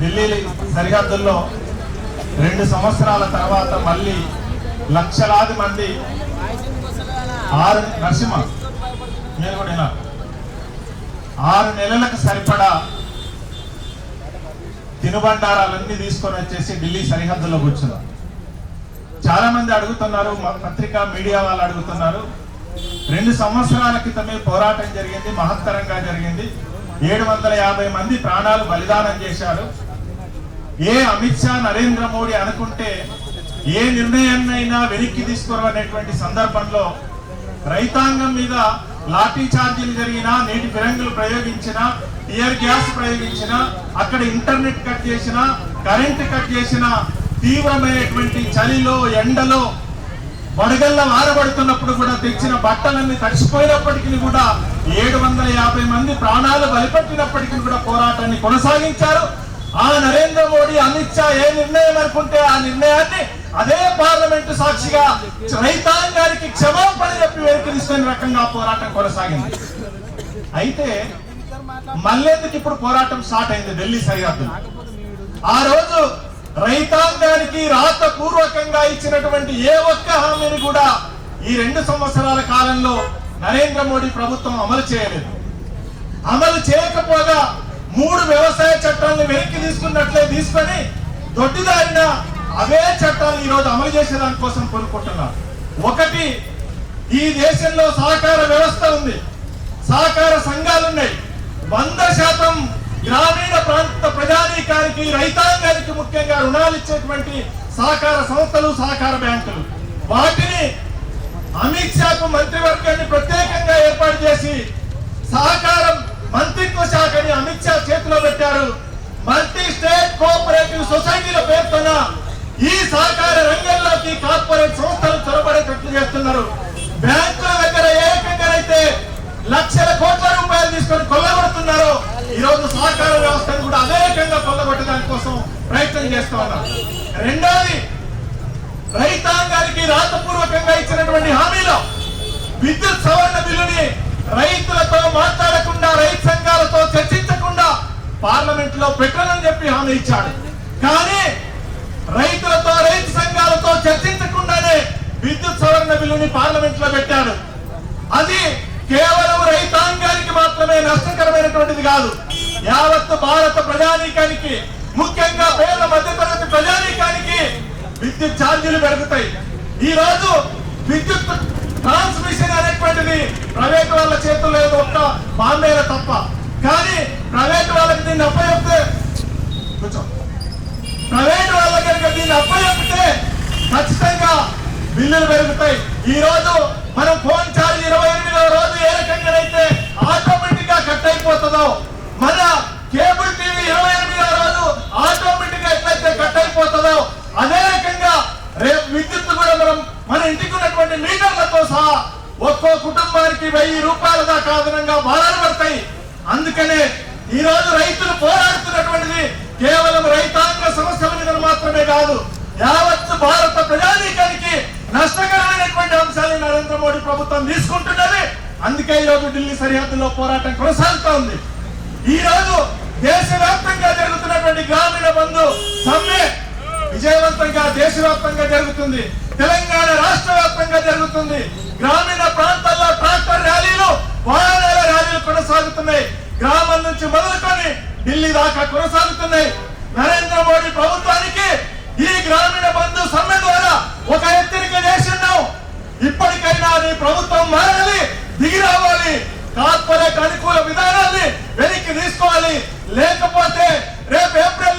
ఢిల్లీ సరిహద్దుల్లో రెండు సంవత్సరాల తర్వాత మళ్ళీ లక్షలాది మంది ఆరు నరసింహ నేను కూడా ఆరు నెలలకు సరిపడా తినుబండారాలన్నీ తీసుకొని వచ్చేసి ఢిల్లీ సరిహద్దులో కూర్చున్నాం చాలా మంది అడుగుతున్నారు పత్రికా మీడియా వాళ్ళు అడుగుతున్నారు. రెండు సంవత్సరాల క్రితమే పోరాటం జరిగింది మహత్తరంగా జరిగింది. ఏడు వందల యాభై మంది ప్రాణాలు బలిదానం చేశారు. ఏ అమిత్ షా నరేంద్ర మోడీ అనుకుంటే ఏ నిర్ణయాన్నైనా వెనక్కి తీసుకురనేటువంటి సందర్భంలో రైతాంగం మీద లాఠీ చార్జీలు జరిగినా నీటి ఫిరంగులు ప్రయోగించినా టియర్ గ్యాస్ ప్రయోగించినా అక్కడ ఇంటర్నెట్ కట్ చేసినా కరెంట్ కట్ చేసినా తీవ్రమైనటువంటి చలిలో ఎండలో వడగల్ల మారబడుతున్నప్పుడు కూడా తెచ్చిన బట్టలన్నీ తడిసిపోయినప్పటికీ కూడా ఏడు వందల యాభై మంది ప్రాణాలు బలిపెట్టినప్పటికీ కూడా పోరాటాన్ని కొనసాగించారు. ఆ నరేంద్ర మోడీ అమిత్ షా ఏ నిర్ణయం అనుకుంటే ఆ నిర్ణయాన్ని అదే పార్లమెంటు సాక్షిగా రైతాంగానికి క్షమాపణ చెప్పి వెనక్కి రకంగా పోరాటం కొనసాగింది. అయితే మళ్ళెందుకు ఇప్పుడు పోరాటం స్టార్ట్ అయింది ఢిల్లీ సరిహద్దు ఆ రోజు రైతు రాత పూర్వకంగా ఇచ్చినటువంటి ఏ ఒక్క హామీని కూడా ఈ రెండు సంవత్సరాల కాలంలో నరేంద్ర మోడీ ప్రభుత్వం అమలు చేయలేదు. అమలు చేయకపోగా మూడు వ్యవసాయ చట్టాలను వెనక్కి తీసుకున్నట్లే తీసుకొని దొడ్డిదారిన అవే చట్టాలు ఈ రోజు అమలు చేసే దానికోసం కోరుకుంటున్నారు. ఒకటి ఈ దేశంలో సహకార వ్యవస్థ ఉంది. సహకార సంఘాలున్నాయి. వంద శాతం గ్రామీణ ప్రాంత ప్రజానీకానికి రైతాంగానికి ముఖ్యంగా రుణాలు ఇచ్చేటువంటి సహకార సంస్థలు సహకార బ్యాంకులు. వాటిని అమిత్ షాకు మంత్రివర్గాన్ని ప్రత్యేకంగా ఏర్పాటు చేసి సహకారం మంత్రిత్వ శాఖని అమిత్ షా చేతిలో పెట్టారు. మల్టీ స్టేట్ కోఆపరేటివ్ సొసైటీల పేరుతోన ఈ సహకార రంగంలోకి కార్పొరేట్ సంస్థలు చొరబడేటట్లు చేస్తున్నారు బ్యాంకుల దగ్గర ఏ రకంగానైతే లక్షల కోట్ల రూపాయలు తీసుకొని కొల్లగొడుతున్నారో ఈ రోజు సహకార వ్యవస్థను కూడా అదే రకంగా కొల్లగొట్టడానికి కోసం ప్రయత్నం చేస్తా ఉన్నారు. రెండోది రైతాంగానికి రాతపూర్వకంగా ఇచ్చినటువంటి హామీలో విద్యుత్ సవరణ బిల్లుని రైతులతో మాట్లాడకుండా రైతు సంఘాలతో చర్చించకుండా పార్లమెంట్లో పెట్టనని చెప్పి హామీ ఇచ్చాడు. కానీ రైతులతో రైతు సంఘాలతో చర్చించకుండానే విద్యుత్ సవరణ బిల్లుని పార్లమెంట్లో పెట్టాడు. అది కేవలం రైతాంగానికి మాత్రమే నష్టకరమైనటువంటిది కాదు. యావత్ భారత ప్రజానీకానికి ముఖ్యంగా పేద మధ్యతరగతి ప్రజానీకానికి విద్యుత్ ఛార్జీలు పెరుగుతాయి. ఈ రోజు విద్యుత్ ట్రాన్స్మిషన్ అనేటువంటిది ప్రైవేట్ వాళ్ళ చేతుల్లో ఏదో ఒక్క బాంబేల తప్ప. కానీ ప్రైవేట్ వాళ్ళకి దీన్ని అప్పచెప్తే కొంచెం. ప్రైవేట్ వాళ్ళ కనుక దీన్ని అప్పచెప్తే ఖచ్చితంగా బిల్లులు పెరుగుతాయి. ఈ రోజు కుటుంబానికి వెయ్యి రూపాయల దాకా అదనంగా భారాలు పడతాయి. అందుకనే ఈ రోజు రైతులు పోరాడుతున్నటువంటిది కేవలం రైతాంగ సమస్యల మీద మాత్రమే కాదు యావత్ భారత ప్రజానీకానికి నష్టకరమైనటువంటి అంశాన్ని నరేంద్ర మోడీ ప్రభుత్వం తీసుకుంటున్నది. అందుకే ఈరోజు ఢిల్లీ సరిహద్దులో పోరాటం కొనసాగుతూ ఉంది ఈ రోజు దేశవ్యాప్తంగా జరుగుతున్నటువంటి గ్రామీణ బంధు సమ్మె విజయవంతంగా దేశవ్యాప్తంగా జరుగుతుంది. తెలంగాణ రాష్ట్ర వ్యాప్తంగా జరుగుతుంది. గ్రామీణ ప్రాంతాల్లో ట్రాక్టర్ ర్యాలీలు వాహనాల ర్యాలీలు కొనసాగుతున్నాయి. గ్రామం నుంచి మొదలుకొని ఢిల్లీ దాకా కొనసాగుతున్నాయి. నరేంద్ర మోడీ ప్రభుత్వానికి ఈ గ్రామీణ బంధు సమ్మె ద్వారా ఒక హెచ్చరిక చేస్తున్నాం ఇప్పటికైనా నీ ప్రభుత్వం మారాలి దిగి రావాలి. కార్పొరేట్ అనుకూల విధానాన్ని వెనక్కి తీసుకోవాలి. లేకపోతే రేపు ఏప్రిల్